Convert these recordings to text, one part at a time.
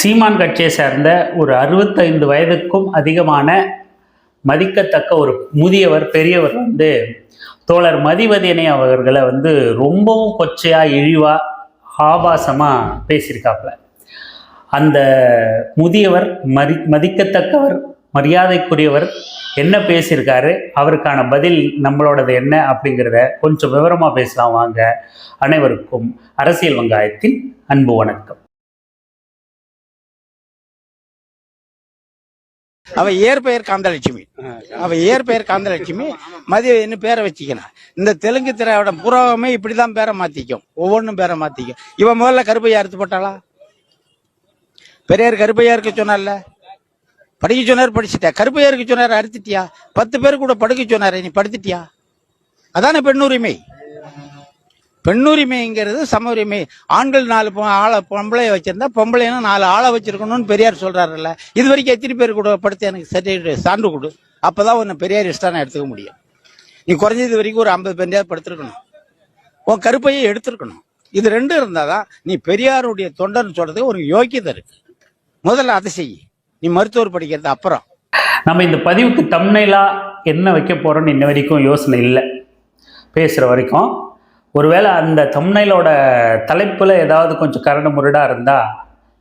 சீமான் கட்சியை சேர்ந்த ஒரு அறுபத்தைந்து வயதுக்கும் அதிகமான மதிக்கத்தக்க ஒரு முதியவர் பெரியவர் வந்து தோழர் மதிவதியனை அவர்களை வந்து ரொம்பவும் கொச்சையா இழிவா ஆபாசமா பேசியிருக்காப்புல. அந்த முதியவர் மதி மதிக்கத்தக்கவர் மரியாதைக்குரியவர் என்ன பேசியிருக்காரு? அவருக்கான பதில் நம்மளோடது என்ன அப்படிங்கிறத கொஞ்சம் விவரமாக பேசலாம் வாங்க அனைவருக்கும். அரசியல் வங்காயத்தின் அன்பு வணக்கம். அவ இயற்பெயர் காந்தலட்சுமி. அவ இயற்பெயர் காந்தலட்சுமி. மதிய பேரை வச்சுக்கணும் இந்த தெலுங்கு திரையோட புறாவுமே இப்படிதான் பேரை மாத்திக்கும். ஒவ்வொன்றும் பேரை மாத்திக்கும். இவன் முதல்ல கருப்பையா அறுத்து போட்டாளா? பெரியார் கருப்பையா இருக்க சொன்னால படிக்க சொன்னார் படிச்சுட்டா. கருப்பையா இருக்க சொன்னார் அறுத்துட்டியா? பத்து பேர் கூட படுக்க சொன்னாரு நீ படுத்துட்டியா? அதானே பெண்ணுரிமை பெண்ணுரிமைங்கிறது சம உரிமை ஆண்கள் நாலு ஆளை பொம்பளை வச்சிருந்தா பொம்பளைன்னு நாலு ஆளை வச்சிருக்கணும்னு பெரியார் சொல்றாருல்ல. இது வரைக்கும் எத்தனை பேர் கூட படுத்து எனக்கு சர்டிஃபிகேட் சான்று கொடு. அப்பதான் உன்னை பெரியார் இஷ்டம் எடுத்துக்க முடியும். நீ குறைஞ்சது வரைக்கும் ஒரு ஐம்பது பேரையாவது படுத்திருக்கணும். உன் கருப்பையை எடுத்திருக்கணும். இது ரெண்டும் இருந்தாதான் நீ பெரியாருடைய தொண்டர்னு சொல்றதுக்கு ஒரு யோக்கியதை இருக்கு. முதல்ல அதை செய். நீ மருத்துவர் படிக்கிறது அப்புறம். நம்ம இந்த பதிவுக்கு தம்னைலா என்ன வைக்க போறோம்னு இன்ன வரைக்கும் யோசனை இல்லை. பேசுகிற வரைக்கும் ஒருவேளை அந்த தம்னைலோட தலைப்பில் ஏதாவது கொஞ்சம் கரடு முரடாக இருந்தால்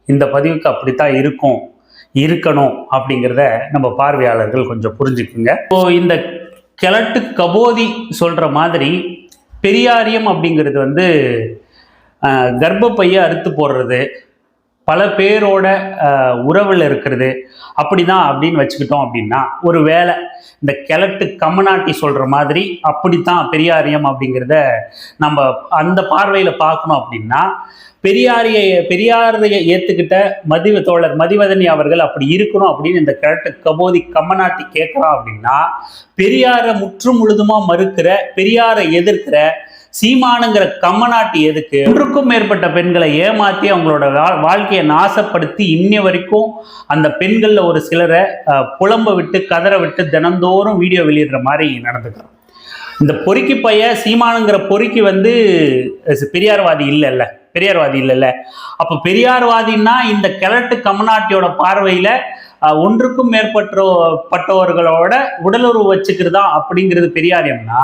இந்த பதிவுக்கு அப்படித்தான் இருக்கும் இருக்கணும் அப்படிங்கிறத நம்ம பார்வையாளர்கள் கொஞ்சம் புரிஞ்சுக்குங்க. இப்போ இந்த கிழட்டு கபோதி சொல்கிற மாதிரி பெரியாரியம் அப்படிங்கிறது வந்து கர்ப்பப்பையை அறுத்து போடுறது பல பேரோட உறவில் இருக்கிறது. அப்படிதான் அப்படின்னு வச்சுக்கிட்டோம் அப்படின்னா ஒரு வேளை இந்த கிழட்டு கம்மநாட்டி சொல்கிற மாதிரி அப்படித்தான் பெரியாரியம் அப்படிங்கிறத நம்ம அந்த பார்வையில் பார்க்கணும் அப்படின்னா பெரியாரிய பெரியாரையை ஏற்றுக்கிட்ட மதிவ தோழர் மதிவதனி அவர்கள் அப்படி இருக்கணும் அப்படின்னு இந்த கிழட்டு கபோதி கம்மநாட்டி கேட்குறான் அப்படின்னா பெரியாரை முற்று முழுதுமாக மறுக்கிற பெரியாரை எதிர்க்கிற சீமானுங்கிற கம்மநாட்டி எதுக்கு? ஒன்றுக்கும் மேற்பட்ட பெண்களை ஏமாத்தி அவங்களோட வா- வாழ்க்கையை நாசப்படுத்தி இன்னி வரைக்கும் அந்த பெண்கள்ல ஒரு சிலரை புலம்ப விட்டு கதற விட்டு தினந்தோறும் வீடியோ வெளியிடுற மாதிரி நடந்துக்கிறோம். இந்த பொறுக்கி பைய சீமானுங்கிற பொறுக்கி வந்து பெரியார்வாதி இல்லைல்ல. பெரியார்வாதி இல்லைல்ல. அப்போ பெரியார்வாதின்னா இந்த கிழட்டு கமநாட்டியோட பார்வையில ஒன்றுக்கும் மேற்பட்ட பட்டவர்களோட உடலுறவு வச்சுக்கிறதா அப்படிங்கிறது பெரியாரியம்னா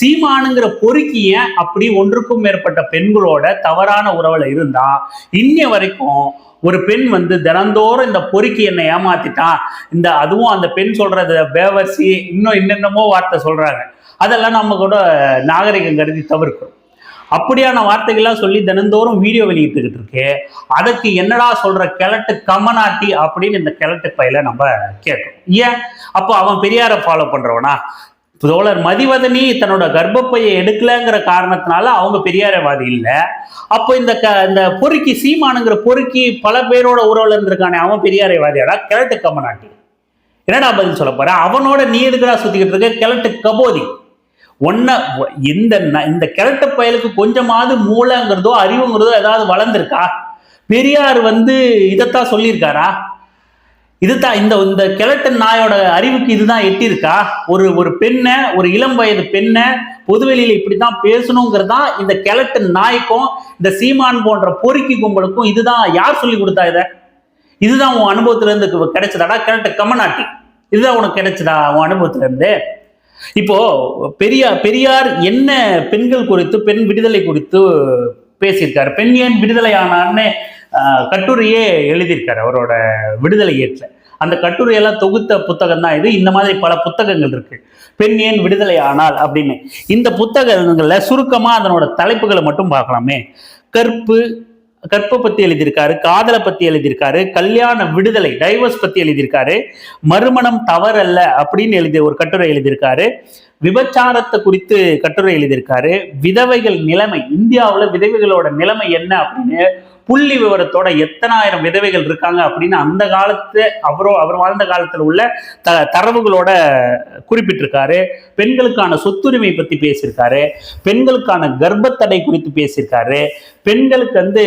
சீமானுங்கிற பொறுக்கிய அப்படி ஒன்றுக்கும் மேற்பட்ட பெண்களோட தவறான உறவுல இருந்தா இன்னிய வரைக்கும் ஒரு பெண் வந்து தினந்தோறும் இந்த பொறுக்கி என்னை ஏமாத்திட்டான் இந்த அதுவும் அந்த பெண் சொல்றது பேவர்சி இன்னும் என்னென்னமோ வார்த்தை சொல்றாங்க. அதெல்லாம் நம்ம கூட நாகரிகம் கருதி தவிர்க்கிறோம் அப்படியான வார்த்தைகள்லாம் சொல்லி தினந்தோறும் வீடியோ வெளியிட்டுக்கிட்டு இருக்கு. அதுக்கு என்னடா சொல்ற கிழட்டு கமனாட்டி அப்படின்னு இந்த கிழட்டு பையில நம்ம கேட்கணும் ஏன்? அப்போ அவன் பெரியாரை ஃபாலோ பண்றவனா? தோழர் மதிவதனி தன்னோட கர்ப்பப்பையை எடுக்கலங்கிற காரணத்தினால அவங்க பெரியாரவாதி இல்லை. அப்போ இந்த க இந்த பொறுக்கி சீமானுங்கிற பொறுக்கி பல பேரோட உறவுல இருந்திருக்கானே அவன் பெரியாரைவாதியாடா கிழட்டு கமனாட்டி என்னடா பதில் சொல்ல போற? அவனோட நீ எதுக்குடா சுத்திக்கிட்டு இருக்க? கிழட்டு கபோதி. ஒன்ன இந்த ந- இந்த கிழட்டு பயலுக்கு கொஞ்சமாவது மூளைங்கிறதோ அறிவுங்கிறதோ ஏதாவது வளர்ந்துருக்கா? பெரியார் வந்து இதைத்தான் சொல்லியிருக்காரா? இதுதான் இந்த இந்த கிழட்டன் நாயோட அறிவுக்கு இதுதான் எட்டியிருக்கா? ஒரு ஒரு பெண்ணை ஒரு இளம் வயது பெண்ணை பொதுவெளியில் இப்படி தான் பேசணுங்கிறதா இந்த கிழட்டன் நாய்க்கும் இந்த சீமான் போன்ற பொறுக்கி கும்பலுக்கும் இதுதான் யார் சொல்லி கொடுத்தா இதை? இதுதான் உன் அனுபவத்துலேருந்து கிடைச்சதாடா கிழட்ட கமநாட்டி இதுதான் உனக்கு கிடைச்சதா உன் அனுபவத்துல இருந்து இப்போ பெரியார் பெரியார் என்ன பெண்கள் குறித்து பெண் விடுதலை குறித்து பேசியிருக்காரு? பெண் ஏன் விடுதலை ஆனார்னு கட்டுரையே எழுதியிருக்காரு அவரோட விடுதலை ஏற்ற. அந்த கட்டுரையெல்லாம் தொகுத்த புத்தகம் தான் இது. இந்த மாதிரி பல புத்தகங்கள் இருக்கு. பெண் ஏன் விடுதலை ஆனால் அப்படின்னு. இந்த புத்தகங்கள்ல சுருக்கமா அதனோட தலைப்புகளை மட்டும் பார்க்கலாமே. கற்பு கற்பை பத்தி எழுதியிருக்காரு காதலை பத்தி எழுதியிருக்காரு கல்யாண விடுதலை டைவர்ஸ் பத்தி எழுதியிருக்காரு மறுமணம் தவறல்ல அப்படின்னு எழுதிய ஒரு கட்டுரை எழுதியிருக்காரு. விபச்சாரத்தை குறித்து கட்டுரை எழுதியிருக்காரு. விதவைகள் நிலைமை இந்தியாவில் விதவைகளோட நிலைமை என்ன அப்படின்னு புள்ளி விவரத்தோட எத்தனாயிரம் விதவைகள் இருக்காங்க அப்படின்னு அந்த காலத்து அவரோ அவர் வாழ்ந்த காலத்தில் உள்ள த தரவுகளோட குறிப்பிட்டிருக்காரு. பெண்களுக்கான சொத்துரிமை பற்றி பேசியிருக்காரு. பெண்களுக்கான கர்ப்பத்தடை குறித்து பேசியிருக்காரு. பெண்களுக்கு வந்து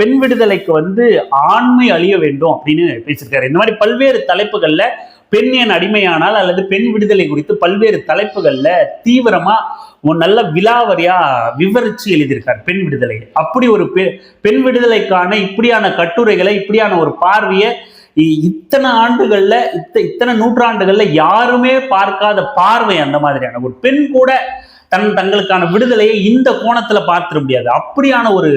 பெண் விடுதலைக்கு வந்து ஆண்மை அழிய வேண்டும் அப்படின்னு பேசியிருக்காரு. இந்த மாதிரி பல்வேறு தலைப்புகளில் பெண் ஏன் அடிமையானால் அல்லது பெண் விடுதலை குறித்து பல்வேறு தலைப்புகள்ல தீவிரமா ஒரு நல்ல விலாவரியா விவரிச்சு எழுதியிருக்கார் பெண் விடுதலை. அப்படி ஒரு பெ- பெண் விடுதலைக்கான இப்படியான கட்டுரைகளை இப்படியான ஒரு பார்வையை இ- இத்தனை ஆண்டுகள்ல இத்த இத்தனை நூற்றாண்டுகள்ல யாருமே பார்க்காத பார்வை அந்த மாதிரியான ஒரு பெண் கூட தன் தங்களுக்கான விடுதலையை இந்த கோணத்துல பார்த்திட முடியாது. அப்படியான ஒரு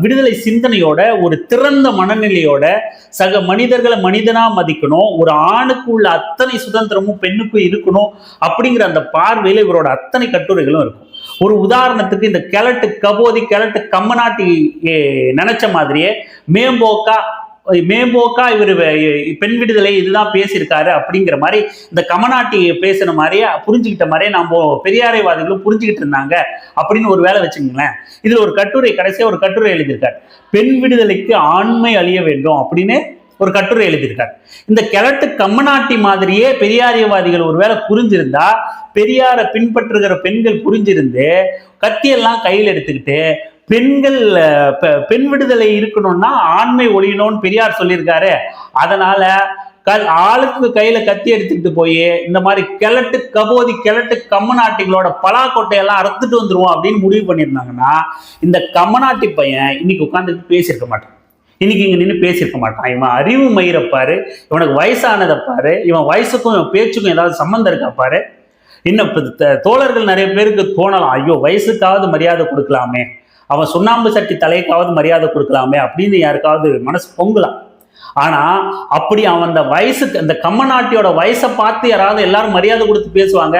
விடுதலை சிந்தனையோட ஒரு திறந்த மனநிலையோட சக மனிதர்களை மனிதனா மதிக்கணும் ஒரு ஆணுக்கு உள்ள அத்தனை சுதந்திரமும் பெண்ணுக்கும் இருக்கணும் அப்படிங்கிற அந்த பார்வையில இவரோட அத்தனை கட்டுரைகளும் இருக்கும். ஒரு உதாரணத்துக்கு இந்த கிழட்டு கபோதி கிழட்டு கம்மநாட்டி நினைச்ச மாதிரியே மேம்போக்கா மேம்போக்கா இவர் பெண் விடுதலை இதுதான் பேசியிருக்காரு அப்படிங்கிற மாதிரி இந்த கமநாட்டி பேசின மாதிரியே புரிஞ்சுக்கிட்ட மாதிரியே நம்ம பெரியாரைவாதிகளும் புரிஞ்சுக்கிட்டு இருந்தாங்க அப்படின்னு ஒரு வேலை வச்சுங்களேன் இதுல ஒரு கட்டுரை கடைசியாக ஒரு கட்டுரை எழுதியிருக்கார். பெண் விடுதலைக்கு ஆண்மை அழிய வேண்டும் அப்படின்னு ஒரு கட்டுரை எழுதியிருக்கார். இந்த கிழட்டு கம்மநாட்டி மாதிரியே பெரியாரியவாதிகள் ஒருவேளை புரிஞ்சிருந்தா பெரியாரை பின்பற்றுகிற பெண்கள் புரிஞ்சிருந்து கத்தியெல்லாம் கையில் எடுத்துக்கிட்டு பெண்கள் பெண் விடுதலை இருக்கணும்னா ஆண்மை ஒழியணும்னு பெரியார் சொல்லியிருக்காரு. அதனால கல் ஆளுக்கு கையில கத்தி எடுத்துக்கிட்டு போய் இந்த மாதிரி கிழட்டு கபோதி கிழட்டு கம்மநாட்டிகளோட பலாக்கொட்டையெல்லாம் அறுத்துட்டு வந்துருவோம் அப்படின்னு முடிவு பண்ணியிருந்தாங்கன்னா இந்த கம்மநாட்டி பையன் இன்னைக்கு உட்காந்துட்டு பேசியிருக்க மாட்டான். இன்னைக்கு இங்க நின்று பேசியிருக்க மாட்டான். இவன் அறிவு மயிரப்பாரு இவனுக்கு வயசானதை பாரு இவன் வயசுக்கும் இவன் பேச்சுக்கும் ஏதாவது சம்மந்தம் இருக்கா பாரு? இன்னும் தோழர்கள் நிறைய பேருக்கு தோணலாம். ஐயோ வயசுக்காவது மரியாதை கொடுக்கலாமே. அவன் சுண்ணாம்பு சட்டி தலைக்காவது மரியாதை கொடுக்கலாமே அப்படின்னு யாருக்காவது மனசு பொங்கலாம் ஆனால் அப்படி அவன் அந்த வயசுக்கு அந்த கம்மநாட்டியோட வயசை பார்த்து யாராவது எல்லாரும் மரியாதை கொடுத்து பேசுவாங்க.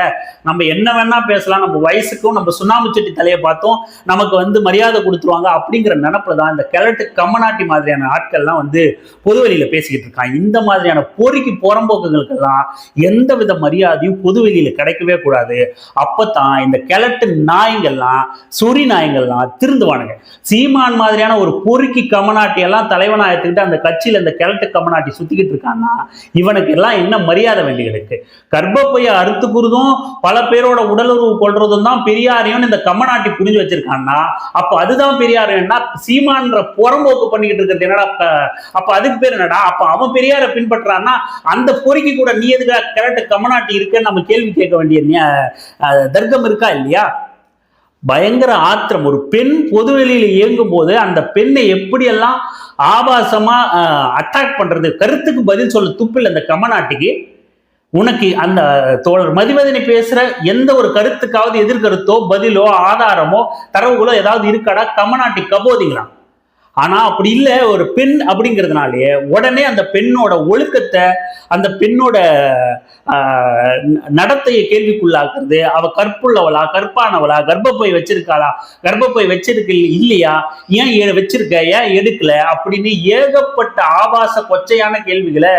நம்ம என்ன வேணா பேசலாம். நம்ம வயசுக்கும் நம்ம சுண்ணாம்பு செட்டி தலையை பார்த்தோம் நமக்கு வந்து மரியாதை கொடுத்துருவாங்க அப்படிங்கிற நினப்புல தான் இந்த கிழட்டு கம்மநாட்டி மாதிரியான ஆட்கள்லாம் வந்து பொதுவெளியில் பேசிக்கிட்டு இருக்கான் இந்த மாதிரியான போரிக்கு புறம்போக்குகளுக்கெல்லாம் எந்த வித மரியாதையும் பொதுவெளியில் கிடைக்கவே கூடாது. அப்போ தான் இந்த கிழட்டு நாய்ங்கள்லாம் சொறி நாய்ங்கள்லாம் திருந்துவானுங்க. சீமான் மாதிரியான ஒரு பொறுக்கி கமநாட்டியெல்லாம் தலைவனாக எடுத்துக்கிட்டு அந்த கட்சியில் இந்த கிழட்டு கமனாட்டி சுத்திக்கிட்டு இருக்கான்னா இவனுக்கு எல்லாம் என்ன மரியாதை வேண்டியிருக்கு கர்ப்பப்பையை அறுத்துக்குறதும் பல பேரோட உடலுறவு கொள்றதும் தான் பெரியாரையும் இந்த கம்மநாட்டி புரிஞ்சு வச்சிருக்கான்னா அப்ப அதுதான் பெரியார் சீமான்ற புறம்போக்கு பண்ணிக்கிட்டு இருக்கிறது என்னடா அப்ப- அப்ப அதுக்கு பேர் என்னடா? அப்ப அவன் பெரியாரை பின்பற்றான்னா அந்த பொறுக்கி கூட நீ எதுக்கு கிழட்டு கமனாட்டி இருக்குன்னு நம்ம கேள்வி கேட்க வேண்டிய தர்க்கம் இருக்கா இல்லையா? பயங்கர ஆத்திரம். ஒரு பெண் பொதுவெளியில் இயங்கும் போது அந்த பெண்ணை எப்படியெல்லாம் ஆபாசமா அட்டாக் பண்றது? கருத்துக்கு பதில் சொல்ல துப்பில் அந்த கமநாட்டிக்கு. உனக்கு அந்த தோழர் மதிவதனை பேசுற எந்த ஒரு கருத்துக்காவது எதிர்கருத்தோ பதிலோ ஆதாரமோ தரவுகளோ ஏதாவது இருக்காடா? கமநாட்டி கபோதிங்களா ஆனா அப்படி இல்லை ஒரு பெண் அப்படிங்கிறதுனாலே உடனே அந்த பெண்ணோட ஒழுக்கத்தை அந்த பெண்ணோட நடத்தையை கேள்விக்குள்ளாக்குறது அவ கற்புள்ளவளா கற்பானவளா கர்ப்பப்பை வச்சிருக்காளா கர்ப்பப்பை வச்சிருக்கு இல்லையா ஏன் வச்சிருக்க ஏன் எடுக்கல அப்படின்னு ஏகப்பட்ட ஆபாச கொச்சையான கேள்விகளை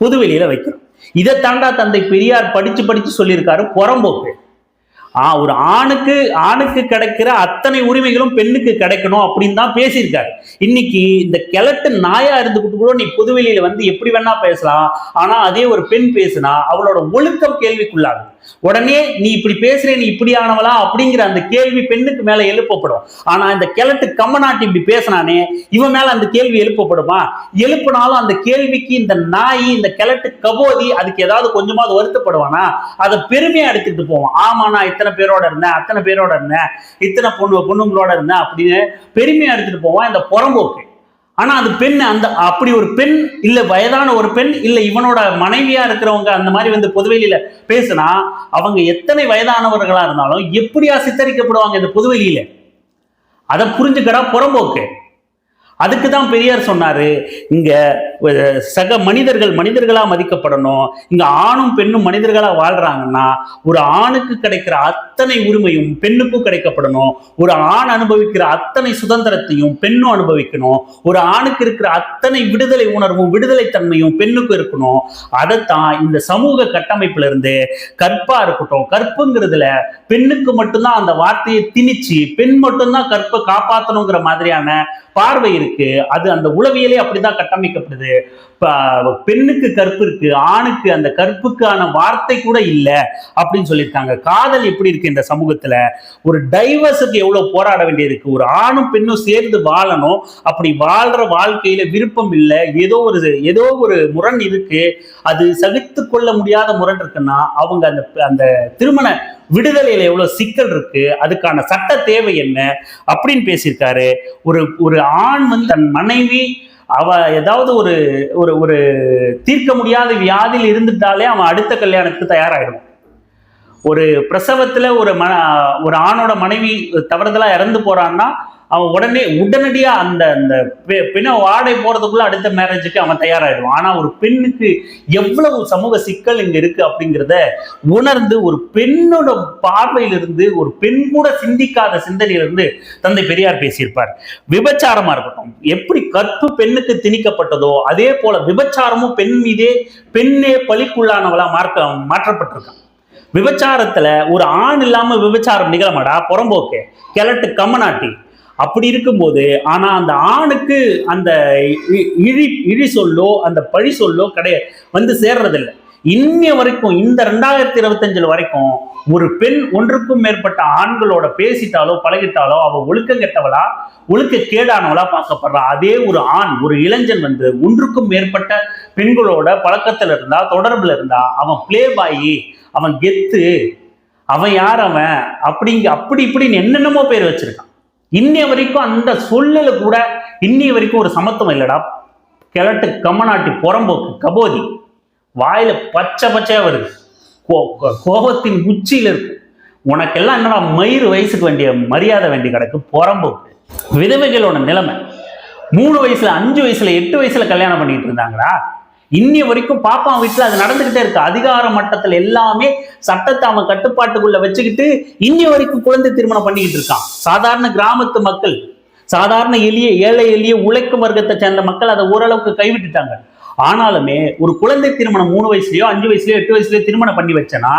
புதுவெளியில் வைக்கிறோம் இதை தாண்டா தந்தை பெரியார் படிச்சு படிச்சு சொல்லியிருக்காரு புறம்போக்கு. ஒரு ஆணுக்கு ஆணுக்கு கிடைக்கிற அத்தனை உரிமைகளும் பெண்ணுக்கு கிடைக்கணும் அப்படின்னு தான் பேசியிருக்காரு. இன்னைக்கு இந்த கிழட்டு நாயா இருந்துக்கிட்டு கூட நீ பொதுவெளியில வந்து எப்படி வேணா பேசலாம். ஆனா அதே ஒரு பெண் பேசுனா அவளோட ஒழுக்கம் கேள்விக்குள்ளாகும் உடனே நீ இப்படி பேசுற நீ இப்படியானவளா அப்படிங்கிற அந்த கேள்வி பெண்ணுக்கு மேல எழுப்பப்படும். ஆனா இந்த கிழட்டு கம்மநாட்டி இப்படி பேசினானே இவன் மேல அந்த கேள்வி எழுப்பப்படுமா? எழுப்பினாலும் அந்த கேள்விக்கு இந்த நாய் இந்த கிழட்டு கபோதி அதுக்கு ஏதாவது கொஞ்சமாவது வருத்தப்படுவானா? அதை பெருமையா எடுத்துட்டு போவான். ஆமா நான் இத்தனை பேரோட இருந்தேன் அத்தனை பேரோட இருந்தேன் இத்தனை பொண்ணு பொண்ணுங்களோட இருந்தேன் அப்படின்னு பெருமையா எடுத்துட்டு போவான் இந்த புறம்போக்கு. ஆனால் அது பெண் அந்த அப்படி ஒரு பெண் இல்லை வயதான ஒரு பெண் இல்லை இவனோட மனைவியாக இருக்கிறவங்க அந்த மாதிரி வந்து பொதுவெளியில் பேசினா அவங்க எத்தனை வயதானவர்களாக இருந்தாலும் எப்படியா சித்தரிக்கப்படுவாங்க இந்த பொதுவெளியில்? அதை புரிஞ்சுக்கடா புறம்போக்கு. அதுக்கு தான் பெரியார் சொன்னார் இங்கே சக மனிதர்கள் மனிதர்களாக மதிக்கப்படணும். இங்கே ஆணும் பெண்ணும் மனிதர்களாக வாழ்கிறாங்கன்னா ஒரு ஆணுக்கு கிடைக்கிற அத்தனை உரிமையும் பெண்ணுக்கும் கிடைக்கப்படணும். ஒரு ஆண் அனுபவிக்கிற அத்தனை சுதந்திரத்தையும் பெண்ணும் அனுபவிக்கணும். ஒரு ஆணுக்கு இருக்கிற அத்தனை விடுதலை உணர்வும் விடுதலை தன்மையும் பெண்ணுக்கும் இருக்கணும். அதைத்தான் இந்த சமூக கட்டமைப்புல இருந்து கற்பா இருக்கட்டும். கற்புங்கிறதுல பெண்ணுக்கு மட்டும்தான் அந்த வார்த்தையை திணிச்சு பெண் மட்டும்தான் கற்பை காப்பாற்றணுங்கிற மாதிரியான பார்வை இருக்கு. அது அந்த உளவியலே அப்படிதான் கட்டமைக்கப்படுது. ப- பெண்ணுக்கு கற்பு இருக்கு ஆணுக்கு அந்த கற்புக்கான வார்த்தை கூட இல்லை அப்படின்னு சொல்லியிருக்காங்க. காதல் எப்படி இருக்கு இந்த சமூகத்துல? ஒரு டைவர்ஸுக்கு எவ்வளவு போராட வேண்டியிருக்கு? ஒரு ஆணும் பெண்ணும் சேர்ந்து வாழணும். அப்படி வாழ்ற வாழ்க்கையில விருப்பம் இல்லை. ஏதோ ஒரு ஏதோ ஒரு முரண் இருக்கு. அது சகித்து கொள்ள முடியாத முரண் இருக்குன்னா அவங்க அந்த அந்த திருமண விடுதலையில எவ்வளவு சிக்கல் இருக்கு? அதுக்கான சட்ட தேவை என்ன? அப்படின்னு பேசியிருக்காரு. ஒரு ஒரு ஆண் வந்து தன் மனைவி அவ ஏதாவது ஒரு ஒரு ஒரு தீர்க்க முடியாத வியாதியில் இருந்துட்டாலே அவன் அடுத்த கல்யாணத்துக்கு தயாராகிடும் ஒரு பிரசவத்தில் ஒரு ம ஒரு ஆணோட மனைவி தவறுதலாக இறந்து போறான்னா அவன் உடனே உடனடியாக அந்த அந்த பெ- பெண்ணை வாடகை போகிறதுக்குள்ளே அடுத்த மேரேஜுக்கு அவன் தயாராகிடுவான் ஆனால் ஒரு பெண்ணுக்கு எவ்வளவு சமூக சிக்கல் இங்கே இருக்குது அப்படிங்கிறத உணர்ந்து ஒரு பெண்ணோட பார்வையிலிருந்து ஒரு பெண் கூட சிந்திக்காத சிந்தனையிலிருந்து தந்தை பெரியார் பேசியிருப்பார். விபச்சாரமாக இருக்கட்டும் எப்படி கற்பு பெண்ணுக்கு திணிக்கப்பட்டதோ அதே போல விபச்சாரமும் பெண் மீதே பெண்ணே பழிக்குள்ளானவளா மார்க்க மாற்றப்பட்டிருக்கான். விபச்சாரத்துல ஒரு ஆண் இல்லாம விபச்சாரம் நிகழமாடா? புறம்போக்கு கிழட்டு கம்மநாட்டி அப்படி இருக்கும்போது ஆனா அந்த ஆணுக்கு அந்த இ- இழி இழி சொல்லோ அந்த பழி சொல்லோ கிடையாது வந்து சேர்றதில்லை. இன்னிய வரைக்கும் இந்த ரெண்டாயிரத்தி இருபத்தஞ்சுல வரைக்கும் ஒரு பெண் ஒன்றுக்கும் மேற்பட்ட ஆண்களோட பேசிட்டாலோ பழகிட்டாலோ அவ ஒழுக்கம் கெட்டவளா ஒழுக்க கேடானவளா பார்க்கப்படுறா. அதே ஒரு ஆண் ஒரு இளைஞன் வந்து ஒன்றுக்கும் மேற்பட்ட பெண்களோட பழக்கத்துல இருந்தா தொடர்புல இருந்தா அவன் பிளே பாயி அவன் கெத்து அவன் யார் அவன் அப்படிங்க அப்படி இப்படின்னு என்னென்னமோ பேர் வச்சிருக்கான். இன்னைய வரைக்கும் அந்த சொல்லல கூட இன்னைய வரைக்கும் ஒரு சமத்துவம் இல்லடா. கிழட்டு கம்மநாட்டி புறம்போக்கு கபோதி. வாயில பச்சை பச்சையா வருது. கோ- கோ- கோபத்தின் உச்சியில் இருக்கு. உனக்கெல்லாம் என்னடா மயிறு வயசுக்கு வேண்டிய மரியாதை வேண்டி கிடக்கு? புறம்போக்கு. விதவைகளோட நிலைமை. மூணு வயசுல அஞ்சு வயசுல எட்டு வயசுல கல்யாணம் பண்ணிட்டு இருந்தாங்களா இன்னி வரைக்கும் பாப்பா வீட்டுல அது நடந்துகிட்டே இருக்கு. அதிகார மட்டத்துல எல்லாமே சட்டத்தை அவன் கட்டுப்பாட்டுக்குள்ள வச்சுக்கிட்டு இன்னி வரைக்கும் குழந்தை திருமணம் பண்ணிக்கிட்டு இருக்கான். சாதாரண கிராமத்து மக்கள் சாதாரண எளிய ஏழை எளிய உழைக்கும் வர்க்கத்தை சேர்ந்த மக்கள் அதை ஓரளவுக்கு கைவிட்டுட்டாங்க. ஆனாலுமே ஒரு குழந்தை திருமணம் மூணு வயசுலயோ அஞ்சு வயசுலயோ எட்டு வயசுலயோ திருமணம் பண்ணி வச்சனா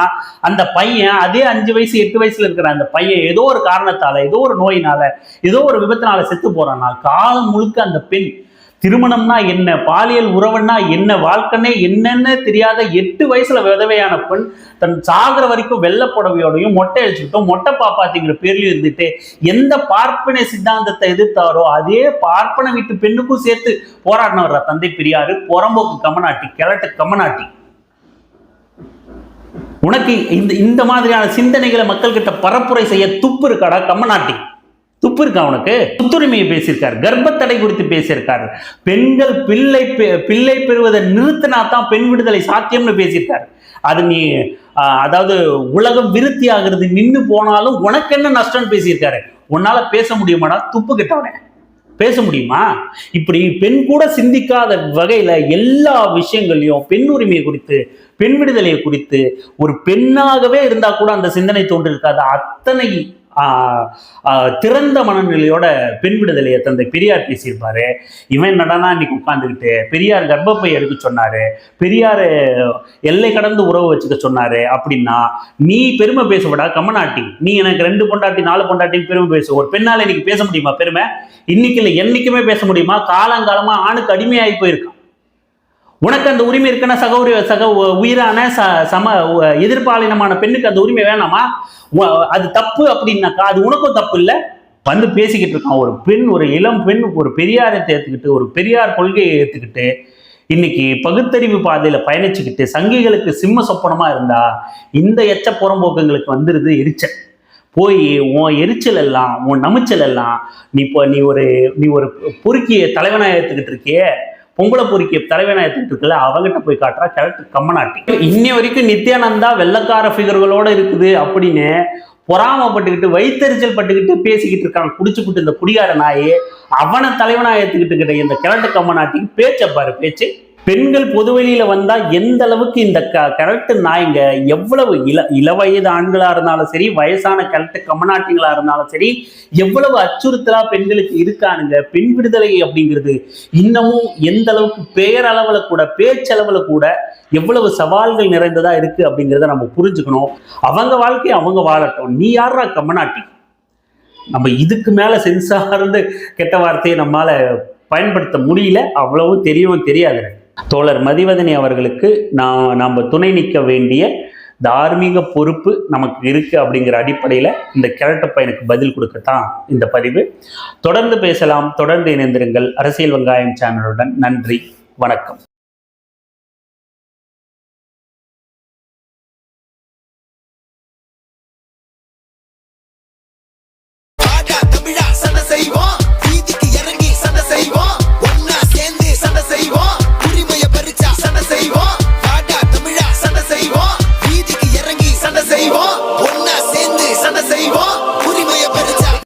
அந்த பையன் அதே அஞ்சு வயசு எட்டு வயசுல இருக்கிற அந்த பையன் ஏதோ ஒரு காரணத்தால ஏதோ ஒரு நோயினால ஏதோ ஒரு விபத்தினால செத்து போறான்னா காலம் முழுக்க அந்த பெண் திருமணம்னா என்ன? பாலியல் உறவுன்னா என்ன? வாழ்க்கைனே என்னன்னு தெரியாத எட்டு வயசுல விதவையான பெண் தன் சாகிற வரைக்கும் வெள்ளை புடவையோடையும் மொட்டை அடிச்சுக்கிட்டும் மொட்டை பாப்பாத்திங்கிற பேர்லயும் இருந்துட்டு எந்த பார்ப்பனை சித்தாந்தத்தை எதிர்த்தாரோ அதே பார்ப்பன வீட்டு பெண்ணுக்கும் சேர்த்து போராடினவர் தந்தை பெரியாரு? புறம்போக்கு கமநாட்டி கிழட்டு கமநாட்டி உனக்கு இந்த இந்த மாதிரியான சிந்தனைகளை மக்கள்கிட்ட பரப்புரை செய்ய துப்பு இருக்காடா கம்மநாட்டி துப்பு இருக்கா உனக்கு? புத்துரிமையை பேசியிருக்காரு. கர்ப்பத்தடை குறித்து பேசியிருக்காரு. பெண்கள் பிள்ளை பெ- பிள்ளை பெறுவதை நிறுத்தினா தான் பெண் விடுதலை சாத்தியம்னு பேசியிருக்காரு. அது நீ அதாவது உலகம் விருத்தி ஆகிறது நின்று போனாலும் உனக்கு என்ன நஷ்டம்னு பேசியிருக்காரு? உன்னால பேச முடியுமாடா? துப்பு கிட்டவனே. பேச முடியுமா? இப்படி பெண் கூட சிந்திக்காத வகையில எல்லா விஷயங்களையும் பெண் உரிமையை குறித்து பெண் விடுதலையை குறித்து ஒரு பெண்ணாகவே இருந்தா கூட அந்த சிந்தனை தோன்றிருக்காது. அத்தனை திறந்த மனநிலையோட பெண் விடுதலையை தந்தை பெரியார் பேசியிருப்பாரு. இவன் நடனா இன்னைக்கு உட்காந்துக்கிட்டு பெரியார் கர்ப்பப்பை எடுக்க சொன்னாரு. பெரியார் எல்லை கடந்து உறவு வச்சுக்க சொன்னாரு. அப்படின்னா நீ பெருமை பேசப்படா கம்மநாட்டி நீ எனக்கு ரெண்டு பொண்டாட்டி நாலு பொண்டாட்டின்னு பெருமை பேசு. ஒரு பெண்ணால இன்னைக்கு பேச முடியுமா பெருமை? இன்னைக்கு இல்லை என்னைக்குமே பேச முடியுமா? காலங்காலமா ஆணுக்கு அடிமையாகி போயிருக்கான் உனக்கு அந்த உரிமை இருக்குன்னா சக சக உயிரான ச சம எதிர்பாலினமான பெண்ணுக்கு அந்த உரிமை வேணாமா? அது தப்பு அப்படின்னாக்கா அது உனக்கும் தப்பு இல்லை. வந்து பேசிக்கிட்டு இருக்கான். ஒரு பெண் ஒரு இளம் பெண் ஒரு பெரியாரத்தை ஏற்றுக்கிட்டு ஒரு பெரியார் கொள்கையை ஏற்றுக்கிட்டு இன்னைக்கு பகுத்தறிவு பாதையில பயணிச்சுக்கிட்டு சங்கிகளுக்கு சிம்ம சொப்பனமா இருந்தா இந்த எச்ச புறம்போக்குங்களுக்கு வந்துருது எரிச்சல். போய் உன் எரிச்சல் எல்லாம் உன் நமிச்சல் எல்லாம் நீ இப்போ நீ ஒரு நீ ஒரு பொறுக்கிய தலைவனாக ஏற்றுக்கிட்டு இருக்கியே பொம்பளை பொறுக்கிய தலைவனா ஏத்துக்கிட்டு இருக்கல அவகிட்ட போய் காட்டுறா கிழட்டு கம்மநாட்டி. இன்னி வரைக்கும் நித்யானந்தா வெள்ளக்கார ஃபிகர்களோட இருக்குது அப்படின்னு பொறாமப்பட்டுக்கிட்டு வைத்தறிச்சல் பட்டுக்கிட்டு பேசிக்கிட்டு இருக்கான். குடிச்சுக்கிட்டு இந்த குடிகார நாயே அவனை தலைவனா ஏத்துக்கிட்டு கிட்ட இந்த கிழட்டு கம்மநாட்டிக்கு பேச்ச பாரு பேச்சு. பெண்கள் பொதுவெளியில வந்தா எந்த அளவுக்கு இந்த க கிழட்டு நாய்ங்க எவ்வளவு இள இளவயது ஆண்களா இருந்தாலும் சரி வயசான கரெக்ட் கம்மநாட்டிகளா இருந்தாலும் சரி எவ்வளவு அச்சுறுத்தலா பெண்களுக்கு இருக்கானுங்க பெண் விடுதலை அப்படிங்கிறது இன்னமும் எந்த அளவுக்கு பெயரளவுல கூட பேச்சளவுல கூட எவ்வளவு சவால்கள் நிறைந்ததா இருக்கு அப்படிங்கிறத நம்ம புரிஞ்சுக்கணும். அவங்க வாழ்க்கையை அவங்க வாழட்டும். நீ யாரா கமநாட்டி நம்ம இதுக்கு மேல சென்சார்ந்து கெட்ட வார்த்தையை நம்மளால பயன்படுத்த முடியல. அவ்வளவும் தெரியவும் தெரியாது தோழர் மதிவதனி அவர்களுக்கு நான் நாம் துணை நிற்க வேண்டிய தார்மீக பொறுப்பு நமக்கு இருக்குது அப்படிங்கிற அடிப்படையில் இந்த கிழட்டு பையனுக்கு பதில் கொடுக்கத்தான் இந்த பதிவு. தொடர்ந்து பேசலாம். தொடர்ந்து இணைந்திருங்கள். அரசியல் வெங்காயம் சேனலுடன் நன்றி. வணக்கம்.